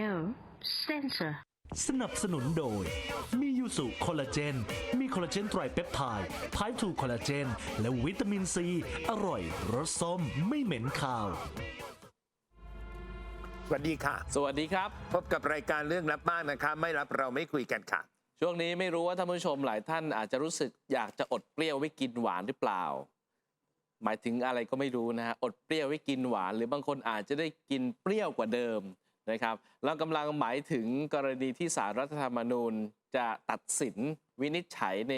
No censor. สนับสนุนโดย มียูสุคอลลาเจน มีคอลลาเจนไตรเปปไทด์ไพทูคอลลาเจน และวิตามินซี อร่อย รสส้ม ไม่เหม็นคาว สวัสดีค่ะ สวัสดีครับ พบกับรายการเรื่องลับมากนะคะ ไม่รับเราไม่คุยกันค่ะ ช่วงนี้ไม่รู้ว่าท่านผู้ชมหลายท่านอาจจะรู้สึกอยากจะอดเปรี้ยวไว้กินหวานหรือเปล่า หมายถึงอะไรก็ไม่รู้นะฮะอดเปรี้ยวไว้กินหวาน หรือบางคนอาจจะได้กินเปรี้ยวกว่าเดิม นะครับเรากำลังหมายถึงกรณีที่สารรัฐธรรมนูญจะตัดสินวินิจฉัยใน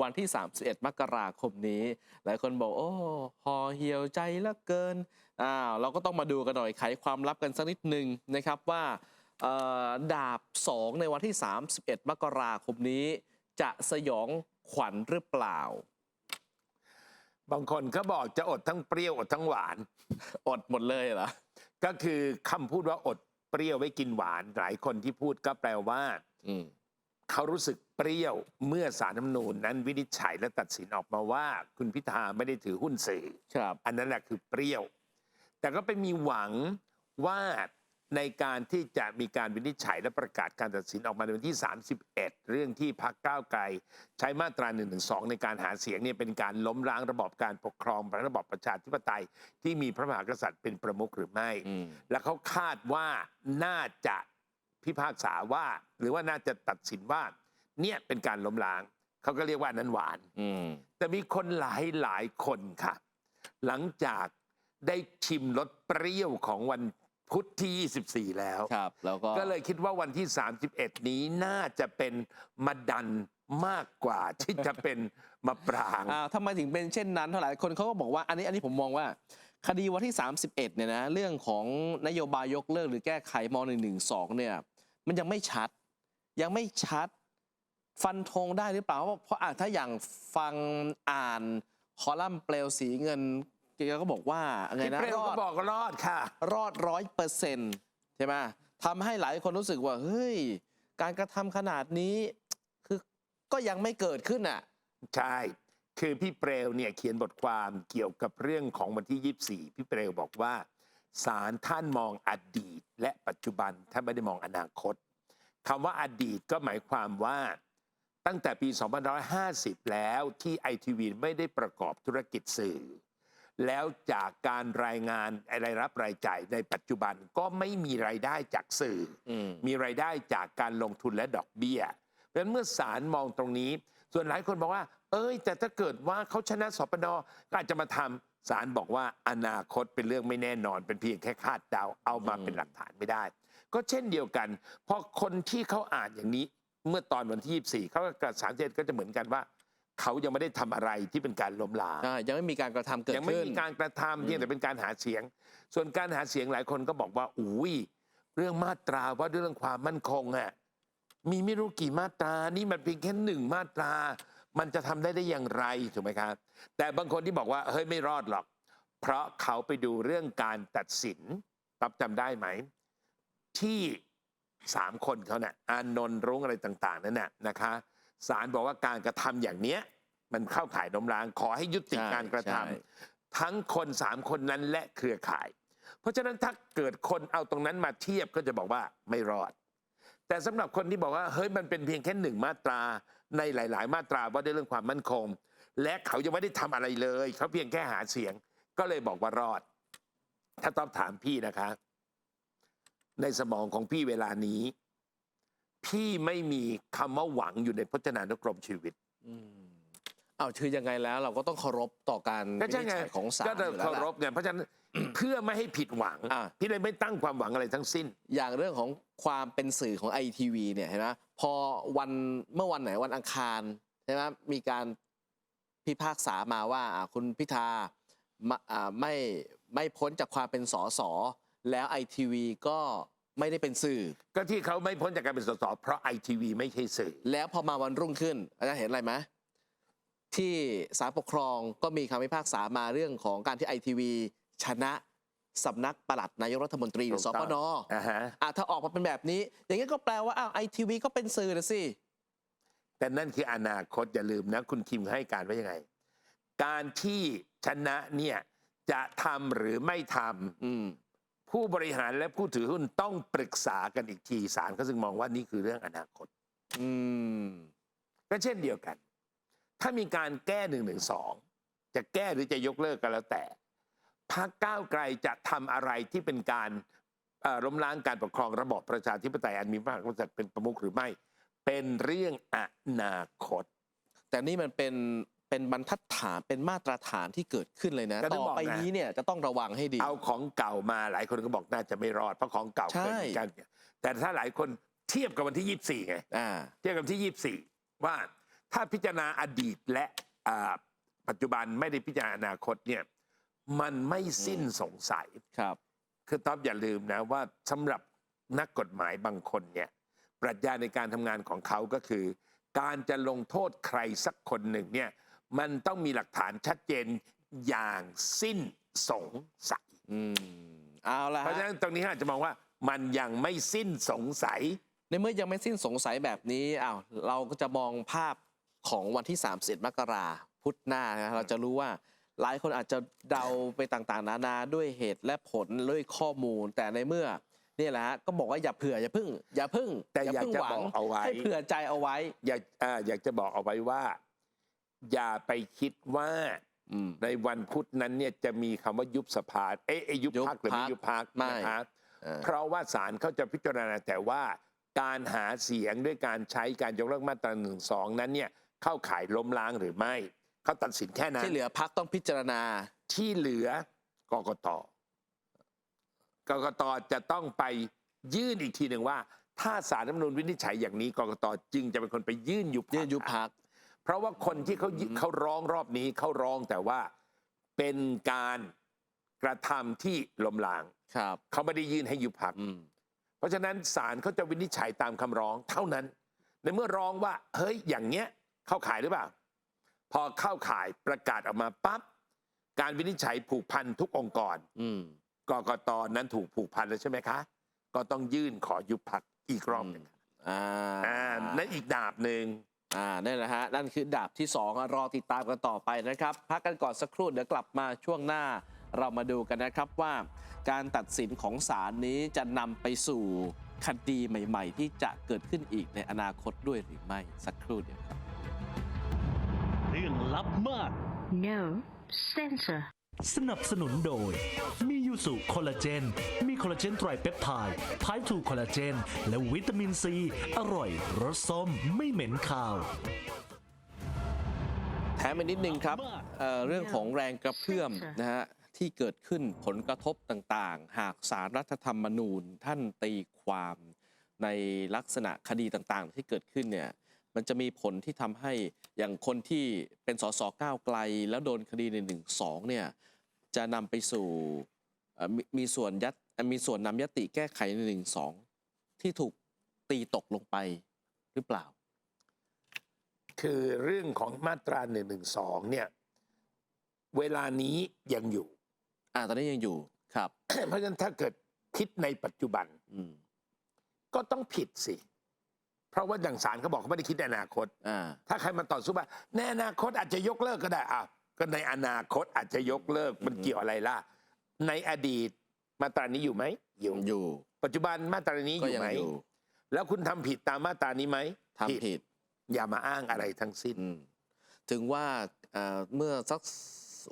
วันที่ 31 มกราคมนี้ หลายคนบอก โอ้ห่อเหี่ยวใจเหลือเกินอ้าวเราก็ต้องมาดูกันหน่อยไขความลับกันสักนิดหนึ่งนะครับว่าเอ่อดาบ 2 ในวันที่ 31 มกราคมนี้ จะสยองขวัญหรือเปล่า บางคนก็บอกจะอดทั้งเปรี้ยวอดทั้งหวาน อดหมดเลยเหรอ ก็คือคำพูดว่าอดเปรี้ยวไว้กินหวาน หลายคนที่พูดก็แปลว่าอืมเขารู้สึกเปรี้ยวเมื่อสารน้ำนูนนั้นวินิจฉัยและตัดสินออกมาว่า คุณพิธาไม่ได้ถือหุ้นสื่อครับอันนั้นแหละคือเปรี้ยว แต่ก็ไปมีหวังว่า ในการที่จะมีการวินิจฉัยและประกาศการตัดสินออกมาในวันที่ 31 เรื่องที่พักก้าวไกล ใช้มาตรา1นึในการหาเสียงเนี่ยเป็นการล้มล้างระบอบการปกครองระบอบประชาธิปไตย ที่มีพระมหากษัตริย์เป็นประมุขหรือไม่อืมและเขาคาดว่าน่าจะพิพากษาว่า หรือว่าน่าจะตัดสินว่า เนี่ยเป็นการล้มล้างเขาก็เรียกว่านั้นหวานอืมแต่มีคนหลายหลายคนค่ะ หลังจากได้ชิมรสเปรี้ยวของวัน พุธที่ 24 แล้วครับแล้วก็ก็เลยคิดว่าวันที่ 31 นี้น่าจะเป็นมาดันมากกว่าที่จะเป็นมะปราง อ่าทำไมถึงเป็นเช่นนั้นเท่าไหร่คนเขาก็บอกว่าอันนี้อันนี้ผมมองว่า คดีวันที่ 31เนี่ยนะเรื่องของนโยบายยกเลิกหรือแก้ไขม .112 เนี่ย มันยังไม่ชัด ยังไม่ชัด ฟันธงได้หรือเปล่าเพราะเพราะอะถ้าอย่างฟังอ่านคอลัมน์เปลวสีเงิน แกก็บอกว่าไงพี่นะเปรี้ยวรอก็ดบอกรอดค่ะ รอดร้อยเปอร์เซ็นต์ใช่ไหมทำให้หลายคนรู้สึกว่า เฮ้ย การกระทำขนาดนี้ คือก็ยังไม่เกิดขึ้นอะ ใช่ คือพี่เปรวเนี่ยเขียนบทความเกี่ยวกับเรื่องของวันที่ 24 พี่เปรวบอกว่าศาลท่านมองอดีต และปัจจุบันท่านไม่ได้มองอนาคตคำว่าอดีตก็หมายความว่าตั้งแต่ปี 2550 แล้วที่ไอทีวีไม่ได้ประกอบธุรกิจสื่อ แล้วจากการรายงานรายรับรายจ่ายในปัจจุบันก็ไม่มีรายได้จากสื่ออืมมีรายได้จากการลงทุนและดอกเบี้ย เพราะฉะนั้นเมื่อศาลมองตรงนี้ ส่วนหลายคนบอกว่า เอ้ย แต่ถ้าเกิดว่าเขาชนะสปนก็อาจจะมาทำศาลบอกว่าอนาคตเป็นเรื่องไม่แน่นอน เป็นเพียงแค่คาดเดาเอามาอืมเป็นหลักฐานไม่ได้ ก็เช่นเดียวกันพอคนที่เขาอ่านอย่างนี้ เมื่อตอนวันที่ 24เขากับสามเจ็ดก็จะเหมือนกันว่า เขายังไม่ได้ทำอะไรที่เป็นการล้มล้างใช่ยังไม่มีการกระทำเกิดยังไม่ขึ้น มีการกระทำเพียงแต่เป็นการหาเสียง ส่วนการหาเสียงหลายคนก็บอกว่าอุ้ยเรื่องมาตราว่าด้วยเรื่องความมั่นคงอะมีไม่รู้กี่มาตรานี่มันเพียงแค่หนึ่งมาตรา มันจะทำได้ได้อย่างไรถูกไหมครับ แต่บางคนที่บอกว่าเฮ้ยไม่รอดหรอก เพราะเขาไปดูเรื่องการตัดสินรับจำได้ไหม ที่สามคนเขาเนี่ยอานนท์รุ้งอะไรต่าง ๆ นั่นน่ะนะคะ ศาลบอกว่าการกระทำอย่างเนี้ยมันเข้าข่ายล้มล้าง ขอให้ยุติใช่การกระทำใช่ทั้งคนสามคนนั้นและเครือข่าย เพราะฉะนั้นถ้าเกิดคนเอาตรงนั้นมาเทียบก็จะบอกว่าไม่รอด แต่สำหรับคนที่บอกว่าเฮ้ยมันเป็นเพียงแค่หนึ่งมาตราในหลาย ๆ มาตราว่าด้วยเรื่องความมั่นคง และเขายังไม่ได้ทำอะไรเลย เขาเพียงแค่หาเสียง ก็เลยบอกว่ารอด ถ้าตอบถามพี่นะคะ ในสมองของพี่เวลานี้ พี่ไม่มีคำว่าหวังอยู่ในพจนานุกรมชีวิตอืมอ้าวคือยังไงแล้วเราก็ต้องเคารพต่อการก็วิใช่นิจไงฉัยของศาลก็จะอยู่แล้เคาวล่ะรพไงเพราะฉะนั้น เพื่อไม่ให้ผิดหวัง อะ พี่เลยไม่ตั้งความหวังอะไรทั้งสิ้น อย่างเรื่องของความเป็นสื่อของไอทีวีเนี่ยเห็นไหมพอวันเมื่อวันไหนวันอังคารใช่ไหมมีการพิพากษามาว่าอ่าคุณพิธามาอ่าไม่ไม่พ้นจากความเป็นสสแล้วไอทีวีก็ ไม่ได้เป็นสื่อ ก็ที่เขาไม่พ้นจากการเป็นสสเพราะไอทีวีไม่ใช่สื่อ แล้วพอมาวันรุ่งขึ้นอาจารย์เห็นอะไรไหมที่ศาลปกครองก็มีคำพิพากษามาเรื่องของการที่ไอทีวีชนะสำนักปลัดนายกรัฐมนตรีหรือถูสกต้ปองนอ่าฮะ อะถ้าออกมาเป็นแบบนี้ อย่างนี้ก็แปลว่าอ้าวไอทีวีก็เป็นสื่อนะสิ แต่นั่นคืออนาคตอย่าลืมนะ คุณคิมให้การว่ายังไง การที่ชนะเนี่ยจะทำหรือไม่ทำ อืม ผู้บริหารและผู้ถือหุ้นต้องปรึกษากันอีกทีศาลก็ซึ่งมองว่านี่คือเรื่องอนาคต อืม ก็เช่นเดียวกัน ถ้ามีการแก้หนึ่งหนึ่งสองจะแก้หรือจะยกเลิกก็แล้วแต่พรรคก้าวไกลจะทำอะไรที่เป็นการเอ่อล้มล้างการปกครองระบอบประชาธิปไตยอันมีพระมหากษัตริย์เป็นประมุขหรือไม่ เป็นเรื่องอนาคต แต่นี่มันเป็น เป็นบรรทัดฐานเป็นมาตรฐานที่เกิดขึ้นเลยนะ ก็ถึงต่อบอกไปนะนี้เนี่ยจะต้องระวังให้ดี เอาของเก่ามาหลายคนก็บอกน่าจะไม่รอดเพราะของเก่าใช่ เคยมีกันแต่ถ้าหลายคนเทียบกับวันที่ 24ไงอ่า เทียบกับวันที่ 24 ว่าถ้าพิจารณาอดีตและอ่าปัจจุบันไม่ได้พิจารณาอนาคตเนี่ยมันไม่สิ้นสงสัย ครับ คือท็อปอย่าลืมนะว่าสำหรับนักกฎหมายบางคนเนี่ยปรัชญาในการทำงานของเขาก็คือ การจะลงโทษใครสักคนหนึ่งเนี่ย มันต้องมีหลักฐานชัดเจนอย่างสิ้นสงสัย อืมเอาละเพราะฉะฮะนั้นตรงนี้อาจจะมองว่ามันยังไม่สิ้นสงสัย ในเมื่อยังไม่สิ้นสงสัยแบบนี้อ้าวเราก็จะมองภาพของวันที่ 31 มกราพุธหน้านะเราจะรู้ว่าหลายคนอาจจะเดาไปต่างๆ นานาด้วยเหตุและผลด้วยข้อมูล แต่ในเมื่อนี่แหละฮะก็บอกว่าอย่าเผื่ออย่าพึ่ง อย่าพึ่งแต่อยากพึ่งจะหวับอกเอาไว้ให้เผื่อใจเอาไว้ อยากอ่าอยากจะบอกเอาไว้ว่า อย่าไปคิดว่าอืมในวันพุธนั้นเนี่ยจะมีคำว่ายุบสภาเอ๊ะเอ๊ะยุบยุบพักหรือไม่พรรคยุบพักไม่นะครับอ่าเพราะว่าศาลเขาจะพิจารณาแต่ว่าการหาเสียงด้วยการใช้การยกเลิกมาตราหนึ่งสองนั้นเนี่ยเข้าข่ายล้มล้างหรือไม่ เขาตัดสินแค่นั้นที่เหลือพักต้องพิจารณาที่เหลือกกตกกตจะต้องไปยื่นอีกทีหนึ่งว่า ถ้าสารรัฐธรรมนูญวินิจฉัยอย่างนี้กกตจึงจะเป็นคนไปยื่นยุบพรรคยื่นยุบพัก เพราะว่าคนที่เขายื่นเขาร้องรอบนี้เขาร้องแต่ว่าเป็นการกระทำที่ล้มล้างครับเขาไม่ได้ยื่นให้ยุบพักอืมเพราะฉะนั้นศาลเขาจะวินิจฉัยตามคำร้องเท่านั้น ในเมื่อร้องว่า เฮ้ยอย่างเงี้ยเข้าข่ายหรือเปล่า พอเข้าข่ายประกาศออกมาปั๊บการวินิจฉัยผูกพันทุกองค์กรอืมกกตนั้นถูกผูกพันแล้วใช่ไหมคะ ก็ต้องยื่นขอยุบพักอีกรอบหนึ่งอ่าอ่านั่นอีกดาบหนึ่ง อ่านั่แหละฮะนั่นคือดาบที่2อะรอติดตามกันต่อไปนะครับ พักกันก่อนสักครู่เดี๋ยวกลับมาช่วงหน้า เรามาดูกันนะครับว่า การตัดสินของศาลนี้จะนำไปสู่คดีใหม่ ๆ ที่จะเกิดขึ้นอีกในอนาคตด้วยหรือไม่สักครู่เดียวครับ เรื่องลับมาก No censor. สนับสนุนโดย มียูสุคอลลาเจน มีคอลลาเจนไตรเปปไทด์ไพทูคอลลาเจน และวิตามินซี อร่อย รสส้มไม่เหม็นคาว แถมไปนิดนึงครับเอ่อเรื่องของแรงกระเพื่อมนะฮะที่เกิดขึ้นผลกระทบต่างๆ หากสารรัฐธรรมนูญท่านตีความในลักษณะคดีต่างๆ ที่เกิดขึ้นเนี่ย มันจะมีผลที่ทำให้อย่างคนที่เป็นสสก้าวไกล แล้วโดนคดีในหนึ่งสองเนี่ยจะนำไปสู่เอ่อมมีส่วนยัดเอ่อมีส่วนนำยติแก้ไขในหนึ่งสองที่ถูกตีตกลงไปหรือเปล่า คือเรื่องของมาตรา1นึเนี่ยเวลานี้ยังอยู่ อ่าตอนนี้ยังอยู่ครับ เพราะฉะนั้นถ้าเกิดคิดในปัจจุบันอืมก็ต้องผิดสิ เพราะว่าอย่างศาลเขาบอกเขาไม่ได้คิดในอนาคต อ่า ถ้าใครมาต่อสู้ว่าในอนาคตอาจจะยกเลิกก็ได้อะก็ในอนาคตอาจจะยกเลิกมันอืมเกี่ยวอะไรล่ะ ในอดีตมาตรานี้อยู่ไหมอยู่ อยู่ปัจจุบันมาตรานี้อก็ยู่ยังไหมอยู่แล้วคุณทำผิดตามมาตรานี้ไหมทำผิดอย่ามาอ้างอะไรทั้งสิ้น อืมถึงว่าเอ่อเมื่อสัก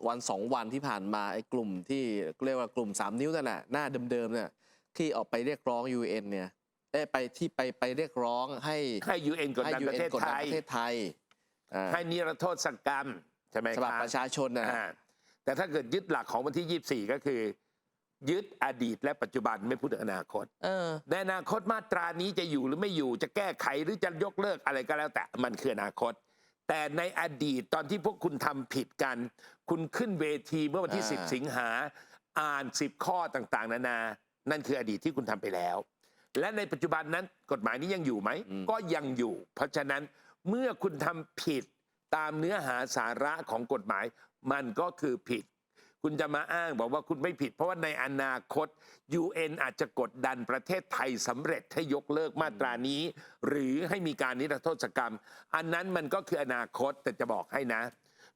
วันสองวันที่ผ่านมาไอ้กลุ่มที่เรียกว่ากลุ่มสามนิ้วนั่นแหละหน้าเดิมๆเนี่ยที่ออกไปเรียกร้อง UN เนี่ย เอ้ยไปที่ไปไปเรียกร้องให้ให้ยูเอ็นกดให้ดัน UN ประเทศกดไทดันยประเทศไทยอ่าให้นิรโทษกรรมใช่ไหมฉบับครับประชาชนนะอ่าแต่ถ้าเกิดยึดหลักของวันที่ 24 ก็คือ ยึดอดีตและปัจจุบันไม่พูดถึงอนาคตเออในอนาคตมาตรานี้จะอยู่หรือไม่อยู่จะแก้ไขหรือจะยกเลิกอะไรก็แล้วแต่มันคืออนาคต แต่ในอดีตตอนที่พวกคุณทำผิดกัน คุณขึ้นเวทีเมื่อวันที่อ่า10 สิงหาอ่าน 10 ข้อต่างๆ นานา นั่นคืออดีตที่คุณทำไปแล้ว และในปัจจุบันนั้นกฎหมายนี้ยังอยู่ไหม ก็ยังอยู่ เพราะฉะนั้นเมื่อคุณทำผิดตามเนื้อหาสาระของกฎหมาย มันก็คือผิด คุณจะมาอ้างบอกว่าคุณไม่ผิด เพราะว่าในอนาคต UN อาจจะกดดันประเทศไทยสำเร็จให้ยกเลิกมาตรานี้ หรือให้มีการนิรโทษกรรม อันนั้นมันก็คืออนาคตแต่จะบอกให้นะ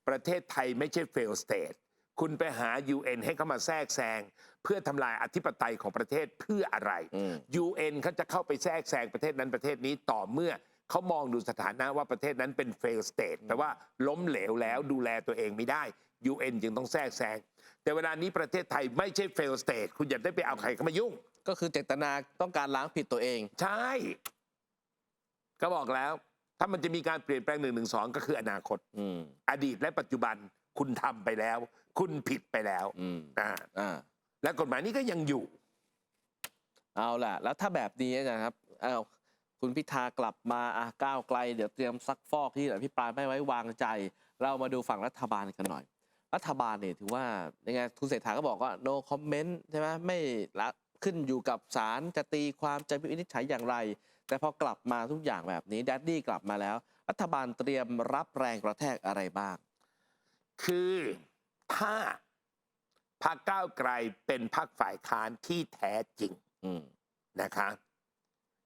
ประเทศไทยไม่ใช่ fail state คุณไปหา UN ให้เขามาแทรกแซงเพื่อทำลายอธิปไตยของประเทศเพื่ออะไรอืม UN เขาจะเข้าไปแทรกแซงประเทศนั้นประเทศนี้ต่อเมื่อเขามองดูสถานะว่าประเทศนั้นเป็น fail state แปลว่าล้มเหลวแล้วดูแลตัวเองไม่ได้ UN จึงต้องแทรกแซงแต่เวลานี้ประเทศไทยไม่ใช่ fail state คุณอย่าได้ไปเอาใครเข้ามายุ่ง ก็คือเจตนาต้องการล้างผิดตัวเอง ใช่ ก็บอกแล้ว ถ้ามันจะมีการเปลี่ยนแปลงหนึ่งหนึ่งสองก็คืออนาคตอืมอดีตและปัจจุบันคุณทำไปแล้ว คุณผิดไปแล้วอืมอ่าอ่า และกฎหมายนี้ก็ยังอยู่ เอาล่ะ แล้วถ้าแบบนี้นะครับเอาคุณพิธากลับมาอะก้าวไกล เดี๋ยวเตรียมซักฟอกที่อภิปรายไม่ไว้วางใจ เรามาดูฝั่งรัฐบาลกันหน่อย รัฐบาลเนี่ยถือว่ายังไงคุณเศรษฐาก็บอกว่า no comment ใช่ไหมไม่ละขึ้นอยู่กับศาลจะตีความจะวินิจฉัยอย่างไร แต่พอกลับมาทุกอย่างแบบนี้แดดดี้กลับมาแล้ว รัฐบาลเตรียมรับแรงกระแทกอะไรบ้าง คือ ถ้าพรรคก้าวไกลเป็นพรรคฝ่ายค้านที่แท้จริงนะคะ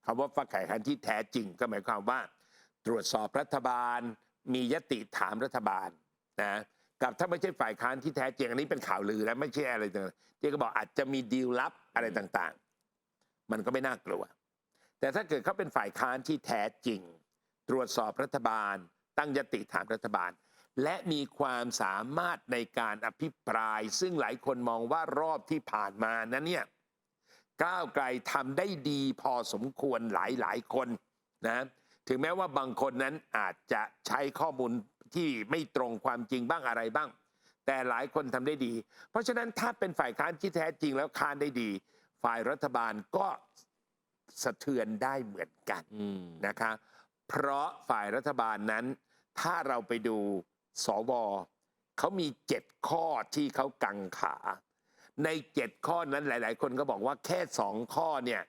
คำว่าฝ่ายค้านที่แท้จริง ก็หมายความว่า ตรวจสอบรัฐบาล มียติถามรัฐบาลนะกับถ้าไม่ใช่ฝ่ายค้านที่แท้จริงอันนี้เป็นข่าวลือแล้วไม่ใช่อะไรต่างๆที่ก็บอกอาจจะมีดีลลับอะไรต่างๆ มันก็ไม่น่ากลัว แต่ถ้าเกิดเขาเป็นฝ่ายค้านที่แท้จริง ตรวจสอบรัฐบาล ตั้งยติถามรัฐบาล และมีความสามารถในการอภิปราย ซึ่งหลายคนมองว่ารอบที่ผ่านมานั้นเนี่ยก้าวไกลทำได้ดีพอสมควรหลายหลายๆคนนะถึงแม้ว่าบางคนนั้นอาจจะใช้ข้อมูลที่ไม่ตรงความจริงบ้างอะไรบ้าง แต่หลายคนทำได้ดี เพราะฉะนั้นถ้าเป็นฝ่ายค้านที่แท้จริงแล้วค้านได้ดี ฝ่ายรัฐบาลก็สะเทือนได้เหมือนกันอืมนะคะ เพราะฝ่ายรัฐบาลนั้น ถ้าเราไปดู สวเขามีเจ็ดข้อที่เขากังขา ในเจ็ดข้อนั้นหลาย ๆ คนก็บอกว่าแค่สองข้อเนี่ย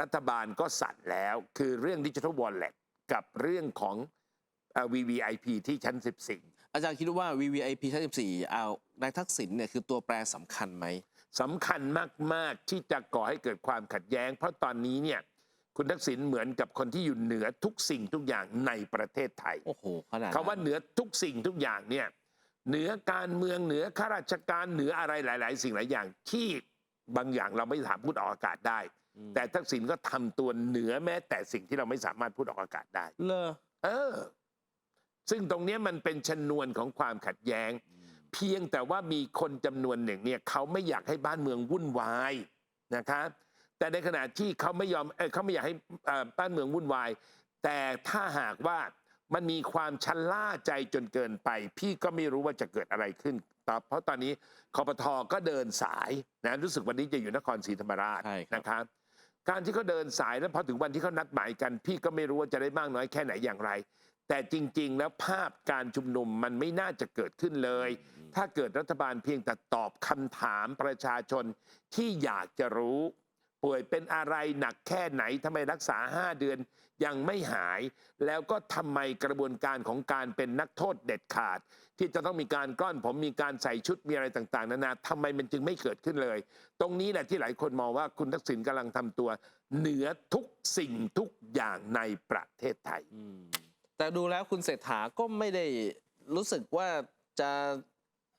รัฐบาลก็สั่นแล้ว คือเรื่องดิจิทัลวอลเล็ตกับเรื่องของเอ่อ VVIP ที่ชั้น 14 อาจารย์คิดว่า VVIP ชั้น 14 เอานายทักษิณเนี่ยคือตัวแปรสำคัญไหมสำคัญมาก ๆ ที่จะก่อให้เกิดความขัดแย้ง เพราะตอนนี้เนี่ย คุณทักษิณเหมือนกับคนที่อยู่เหนือทุกสิ่งทุกอย่างในประเทศไทยโอ้โหขนาดคำว่าเหนือทุกสิ่งทุกอย่างเนี่ยเหนือการเมืองเหนือข้าราชการเหนืออะไรหลาย ๆ สิ่งหลายอย่างที่บางอย่างเราไม่สามารถพูดออกอากาศได้แต่แต่ทักษิณก็ทำตัวเหนือแม้แต่สิ่งที่เราไม่สามารถพูดออกอากาศได้ เลอเออ ซึ่งตรงเนี้ยมันเป็นชนวนของความขัดแย้ง เพียงแต่ว่ามีคนจำนวนหนึ่งเนี่ยเขาไม่อยากให้บ้านเมืองวุ่นวายนะคะ แต่ในขณะที่เขาไม่ยอมเออเขาไม่อยากให้เอ่อบ้านเมืองวุ่นวาย แต่ถ้าหากว่ามันมีความชะล่าใจจนเกินไป พี่ก็ไม่รู้ว่าจะเกิดอะไรขึ้นครับเพราะตอนนี้คอปทก็เดินสายนะรู้สึกวันนี้จะอยู่นครศรีธรรมราชใช่ครับ นะครับ การที่เขาเดินสายแล้วพอถึงวันที่เขานัดหมายกัน พี่ก็ไม่รู้ว่าจะได้มากน้อยแค่ไหนอย่างไร แต่จริง ๆ แล้วภาพการชุมนุมมันไม่น่าจะเกิดขึ้นเลย ถ้าเกิดรัฐบาลเพียงแต่ตอบคำถามประชาชนที่อยากจะรู้ ป่วยเป็นอะไรหนักแค่ไหนทำไมรักษา 5 เดือนยังไม่หาย แล้วก็ทำไมกระบวนการของการเป็นนักโทษเด็ดขาด ที่จะต้องมีการกล้อนผมมีการใส่ชุดมีอะไรต่างๆ นานาทำไมมันจึงไม่เกิดขึ้นเลย ตรงนี้แหละที่หลายคนมองว่าคุณทักษิณกำลังทำตัว เหนือทุกสิ่งทุกอย่างในประเทศไทย แต่ดูแล้วคุณเศรษฐาก็ไม่ได้รู้สึกว่าจะ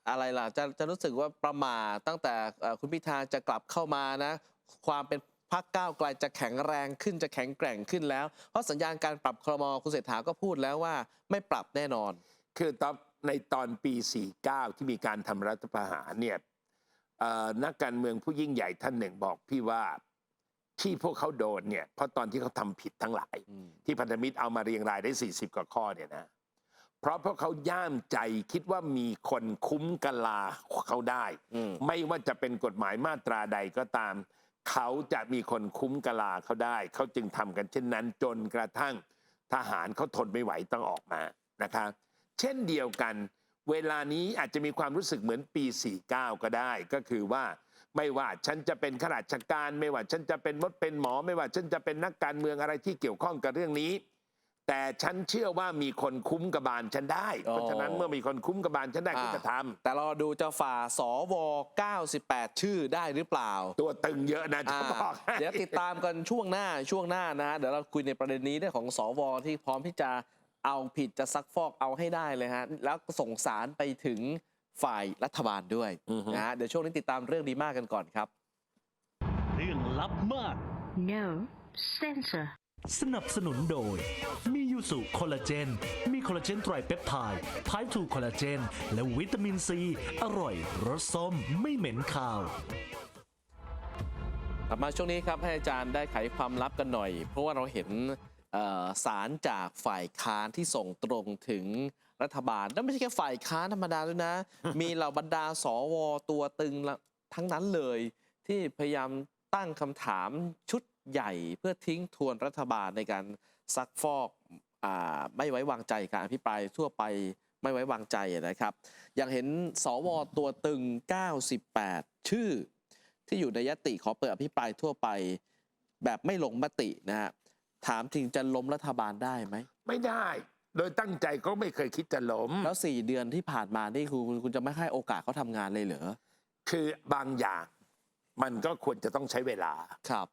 อะไรล่ะจะจะรู้สึกว่าประมาทตั้งแต่คุณพิธาจะกลับเข้ามานะ ความเป็นพรรคก้าวไกลจะแข็งแรงขึ้นจะแข็งแกร่งขึ้นแล้ว เพราะสัญญาณการปรับครมคุณเศรษฐาก็พูดแล้วว่า ไม่ปรับแน่นอน คือตอนในตอนปี 49 ที่มีการทำรัฐประหารเนี่ยเอ่อนักการเมืองผู้ยิ่งใหญ่ท่านหนึ่งบอกพี่ว่าที่พวกเขาโดนเนี่ยเพราะตอนที่เขาทำผิดทั้งหลายอืมที่พันธมิตรเอามาเรียงรายได้ 40 กว่าข้อเนี่ยนะเพราะพวกเขาย่ามใจคิดว่ามีคนคุ้มกะลาเขาได้อืมไม่ว่าจะเป็นกฎหมายมาตราใดก็ตาม เขาจะมีคนคุ้มกลาเขาได้ เขาจึงทำกันเช่นนั้นจนกระทั่งทหารเขาทนไม่ไหวต้องออกมานะคะเช่นเดียวกัน เวลานี้อาจจะมีความรู้สึกเหมือนปี 49 ก็ได้ ก็คือว่าไม่ว่าฉันจะเป็นข้าราชการ ไม่ว่าฉันจะเป็นมดเป็นหมอ ไม่ว่าฉันจะเป็นนักการเมืองอะไรที่เกี่ยวข้องกับเรื่องนี้ แต่ฉันเชื่อว่ามีคนคุ้มกบาลฉันได้ เพราะฉะนั้นเมื่อมีคนคุ้มกบาลฉันได้ก็จะทำแต่รอดูจะฝ่าสว 98 ชื่อได้หรือเปล่า ตัวตึงเยอะนะจะอ่าบอกให้เดี๋ยวติดตามกันช่วงหน้าช่วงหน้านะฮะเดี๋ยวเราคุยในประเด็นนี้เรื่องของสวที่พร้อมที่จะเอาผิดจะซักฟอกเอาให้ได้เลยฮะแล้วส่งสารไปถึงฝ่ายรัฐบาลด้วยอือฮึนะฮะเดี๋ยวช่วงนี้ติดตามเรื่องดีมากกันก่อนครับ เรื่องลับมาก No censor. สนับสนุนโดย มียูสุคอลลาเจน มีคอลลาเจนไตรเปปไทด์ไพทูคอลลาเจน และวิตามินซี อร่อยรสส้มไม่เหม็นคาว กลับมาช่วงนี้ครับให้อาจารย์ได้ไขความลับกันหน่อย เพราะว่าเราเห็นเอ่อสารจากฝ่ายค้านที่ส่งตรงถึงรัฐบาลแล้วไม่ใช่แค่ฝ่ายค้านธรรมดาด้วยนะ มีเหล่าบรรดาสวตัวตึงละทั้งนั้นเลย ที่พยายามตั้งคำถามชุด ใหญ่เพื่อทิ้งทวนรัฐบาลในการซักฟอกอาไม่ไว้วางใจการอภิปรายทั่วไปไม่ไว้วางใจนะครับอย่างเห็นสวตัวตึง 98 ชื่อ ที่อยู่ในยติขอเปิดอภิปรายทั่วไป แบบไม่ลงมตินะฮะถามถึงจะล้มรัฐบาลได้ไหม ไม่ได้ โดยตั้งใจก็ไม่เคยคิดจะล้ม แล้วสี่เดือนที่ผ่านมานี่คือคุณคุณจะไม่ให้โอกาสเขาทำงานเลยเหรอ คือบางอย่างมันก็ควรจะต้องใช้เวลาครับ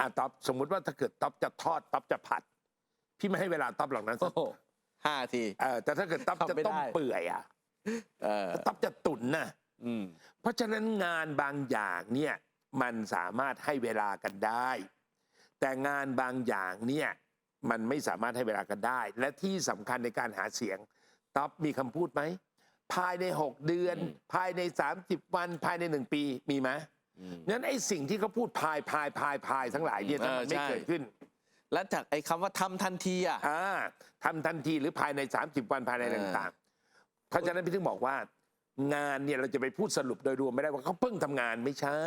อะต๊อบสมมุติว่าถ้าเกิดต๊อบจะทอดต๊อบจะผัด พี่ไม่ให้เวลาต๊อบหรอกนะโอ้โหห้าที เออแต่ถ้าเกิดต๊อบจะทำไม่ต้มได้ เปื่อยอะเออต๊อบจะตุ๋นน่ะ อืม เพราะฉะนั้นงานบางอย่างเนี่ยมันสามารถให้เวลากันได้ แต่งานบางอย่างเนี่ยมันไม่สามารถให้เวลากันได้ และที่สำคัญในการหาเสียงต๊อบมีคำพูดไหม ภายใน 6 เดือนอืมภายใน 30 วันภายใน 1 ปีมีไหม อืมงั้นไอ้สิ่งที่เขาพูดพายพายพายพายทั้งหลายเนี่ยถ้ามันเออไม่ใช่เกิดขึ้น และจากไอ้คำว่าทำทันทีอะอ่าทำทันทีหรือภายใน 30 วันภายในเออต่างๆ เพราะฉะนั้นพี่ถึงบอกว่างานเนี่ยเราจะไปพูดสรุปโดยรวมไม่ได้ว่าเขาเพิ่งทำงานไม่ใช่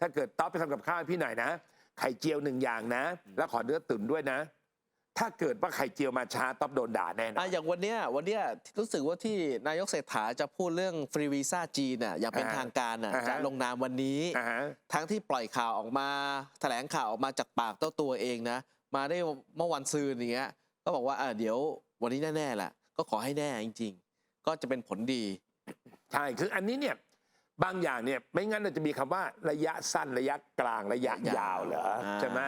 ถ้าเกิดต๊อบไปทำกับข้าวให้พี่หน่อยนะ ไข่เจียวหนึ่งอย่างนะ แล้วขอเนื้อตุ๋นด้วยนะ ถ้าเกิดว่าไข่เจียวมาช้าต๊อบโดนด่าแน่นออะน อย่างวันเนี้ยวันเนี้ยรู้สึกว่าที่นายกเศรษฐาจะพูดเรื่องฟรีวีซ่าจีนน่ะอย่างเป็นอ่าทางการน่ะอ่าฮะ จะลงนามวันนี้ อ่าฮะ ทั้งที่ปล่อยข่าวออกมาแถลงข่าวออกมาจากปากเจ้าตัวเองนะ มาได้เมื่อวันซืนอย่างเงี้ยก็บอกว่าอ่าเดี๋ยววันนี้แน่ๆแหละก็ขอให้แน่จริง ๆ ก็จะเป็นผลดี ใช่ คืออันนี้เนี่ยบางอย่างเนี่ยไม่งั้นเราจะมีคำว่าระยะสั้นระยะกลางระยะยาวเหรอ อ่า ใช่ไหม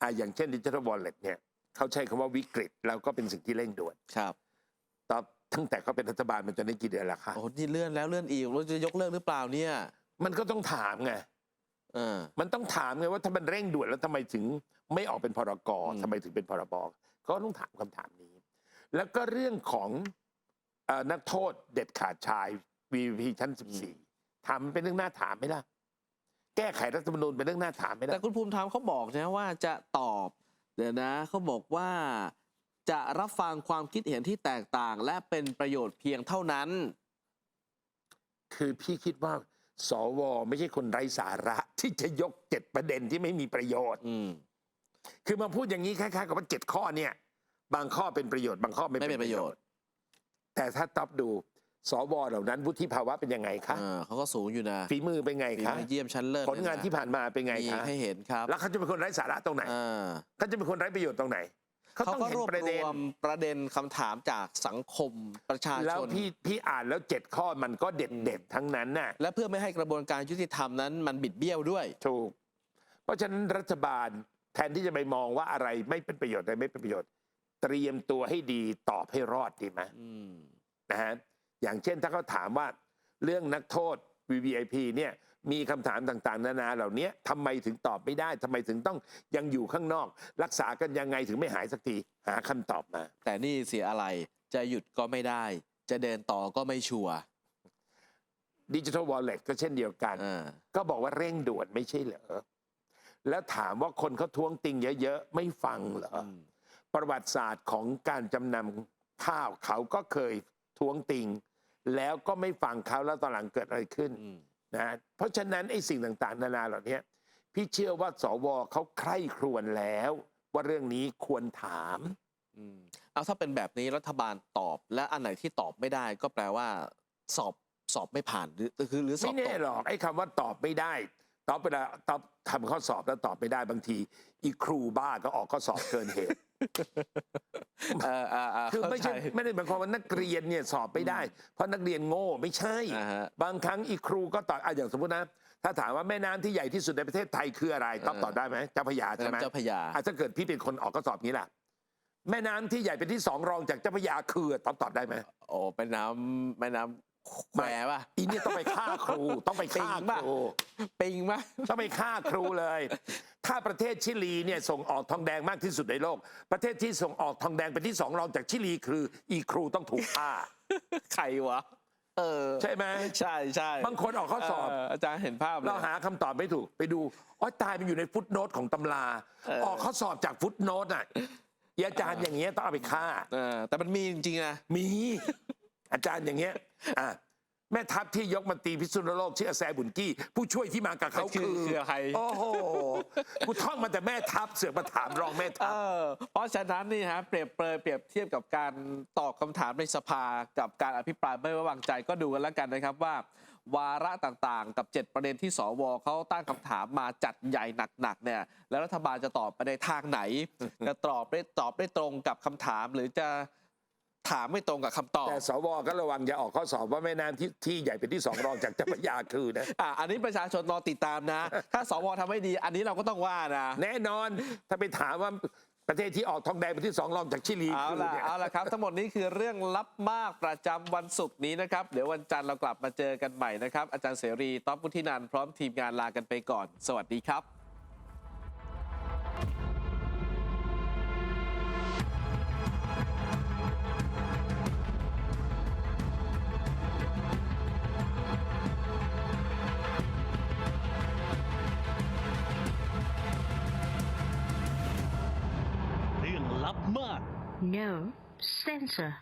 อ่าอย่างเช่นดิจิทัลวอลเล็ตเนี่ยเขาใช้คำว่าวิกฤต แล้วก็เป็นสิ่งที่เร่งด่วนครับตอบตั้งแต่เขาเป็นรัฐบาลมันจะได้กี่เดือนแล้วคะโอ้โหนี่เลื่อนแล้วเลื่อนอีกเราจะยกเลิกหรือเปล่าเนี่ยมันก็ต้องถามไงเออ มันต้องถามไงว่าถ้ามันเร่งด่วนแล้วทำไมถึงไม่ออกเป็นพรกอืม ทำไมถึงเป็นพรบก็ต้องถามคำถามนี้ แล้วก็เรื่องของเออนักโทษเด็ดขาดชาย VP ชั้น 14ถามมันเป็นเรื่องน่าถามไหมล่ะ แก้ไขรัฐธรรมนูญเป็นเรื่องน่าถามไหมแต่ล่ะคุณภูมิธรรมเขาบอกนะว่าจะตอบเดี๋ยวนะเขาบอกว่าจะรับฟังความคิดเห็นที่แตกต่าง และเป็นประโยชน์เพียงเท่านั้น คือพี่คิดว่าสวไม่ใช่คนไร้สาระที่จะยกเจ็ดประเด็นที่ไม่มีประโยชน์ อืม คือมาพูดอย่างนี้คล้ายๆกับว่าเจ็ดข้อเนี่ย บางข้อเป็นประโยชน์บางข้อไม่ไม่เป็นประโยชน์ แต่ถ้าต๊อบดู สวเหล่านั้นวุฒิภาวะเป็นยังไงคะเออเขาก็สูงอยู่นะฝีมือเป็นไงฝีคะมือเยี่ยมชั้นเลิศผลงานที่ผ่านมาเป็นไงมีคะให้เห็นครับแล้วเขาจะเป็นคนไร้สาระตรงไหนเออเขาจะเป็นคนไร้ประโยชน์ตรงไหนเขาเขาต้องก็เห็รนวบประรเด็น วมประเด็นคำถามจากสังคมประชาแล้วชน พี่พี่อ่านแล้วเจ็ดข้อมันก็เด็ดเด็ดๆทั้งนั้นน่ะ และเพื่อไม่ให้กระบวนการยุติธรรมนั้นมันบิดเบี้ยวด้วย ถูก เพราะฉะนั้นรัฐบาลแทนที่จะไปมองว่าอะไรไม่เป็นประโยชน์อะไรไม่เป็นประโยชน์ เตรียมตัวให้ดีตอบให้รอดดีไหมอืม นะฮะ อย่างเช่นถ้าเขาถามว่าเรื่องนักโทษ VVIP เนี่ยมีคำถามต่างๆ นานาเหล่านี้ทำไมถึงตอบไม่ได้ทำไมถึงต้องยังอยู่ข้างนอก รักษากันยังไงถึงไม่หายสักทีหาคำตอบมา แต่นี่เสียอะไรจะหยุดก็ไม่ได้ จะเดินต่อก็ไม่ชัวร์ดิจิทัลวอลเล็ตก็เช่นเดียวกันเออก็บอกว่าเร่งด่วนไม่ใช่เหรอ แล้วถามว่าคนเขาท้วงติงเยอะๆ ไม่ฟังเหรออมประวัติศาสตร์ของการจำนำข้าวเขาก็เคยท้วงติง แล้วก็ไม่ฟังเขาแล้วตอนหลังเกิดอะไรขึ้นอืมนะเพราะฉะนั้นไอ้สิ่งต่างๆ นานาเหล่านี้พี่เชื่อว่าสวเขาใคร่ครวญแล้ว ว่าเรื่องนี้ควรถามอืมเอาถ้าเป็นแบบนี้รัฐบาลตอบ และอันไหนที่ตอบไม่ได้ก็แปลว่า สอบสอบไม่ผ่านหรือคือหรือสอไม่บตแน่กหรอกไอ้คำว่าตอบไม่ได้ ตอบเวลาตอบทำข้อสอบแล้วตอบไม่ได้บางที อีครูบ้าก็ออกข้อสอบเกินเหตุ เออเออเออคือไม่ใช่เข้าจ ไม่ได้หมายความว่านักเรียนเนี่ยสอบไม่ได้ เพราะนักเรียนโง่ไม่ใช่ อ่าฮะบางครั้งอีครูก็ตอบอะอย่างสมมตินะ ถ้าถามว่าแม่น้ำที่ใหญ่ที่สุดในประเทศไทยคืออะไรตอบเออตอบได้ไหมเจ้าพระยาแม่ใช่ไหมน้ำเจ้าพระยา อะถ้าเกิดพี่เป็นคนออกข้อสอบนี้ล่ะ แม่น้ำที่ใหญ่เป็นที่สองรองจากเจ้าพระยาคือตอบตอบได้ไหม โอ้แม่น้ำแม่น้ แหวป่ะอีเนี่ยต้องไปฆ่าครู ต้องไปฆ่าปิงป่ะครูปิงมะต้องไปฆ่าครูเลย ถ้าประเทศชิลีเนี่ยส่งออกทองแดงมากที่สุดในโลก ประเทศที่ส่งออกทองแดงเป็นที่สองรองจากชิลีคือ อีครูต้องถูกฆ่าใครวะเออใช่ไหมใช่ใช่บางคนออกข้อสอบเอาจารย์เห็นภาพเลยเราหาคำตอบไม่ถูกไปดูอ๋อตายมันอยู่ในฟุตโนตของตำราเออออกข้อสอบจากฟุตโนตอะอีอาจารย์อย่างเงี้ยต้องเอาไปฆ่าเออแต่มันมีจริงๆนะมี อาจารย์อย่างเงี้ยอะแม่ทัพที่ยกมาตีพิษณุโลกชื่ออาแซบุนกี้ ผู้ช่วยที่มากับเขาคือคือคือใครโอ้โหกูท่องมาแต่แม่ทัพเสือกมาถามรองแม่เอทัพอเพราะฉะนั้นนี่ฮะเปรียบเปรยเปรียบเทียบกับการตอบคำถามในสภากับการอภิปรายไม่ไว้วางใจก็ดูกันแล้วกันนะครับว่า วาระต่างๆ กับ 7 ประเด็นที่สวเขาตั้งคำถามมาจัดใหญ่หนักๆเนี่ยแล้วรัฐบาลจะตอบไปในทางไหนจะตอบได้ตอบได้ตรงกับคำถามหรือจะ ถามไม่ตรงกับคำตอบ แต่สวก็ระวังอย่าออกข้อสอบว่าแม่น้ำที่ที่ใหญ่เป็นที่สองรองจากเจ้าพระยาคือนะ อะอันนี้ประชาชนรอติดตามนะ ถ้าสวทำไม่ดี อันนี้เราก็ต้องว่านะ แน่นอนถ้าไปถามว่าประเทศที่ออกทองแดงเป็นที่สองรองจากชิลีเอาคือล่ะเนี่ย เอาล่ะครับ ทั้งหมดนี้คือเรื่องลับมากประจำวันศุกร์นี้นะครับ เดี๋ยววันจันทร์เรากลับมาเจอกันใหม่นะครับ อาจารย์เสรี ต๊อปพุทธินันท์พร้อมทีมงานลากันไปก่อน สวัสดีครับ No censor.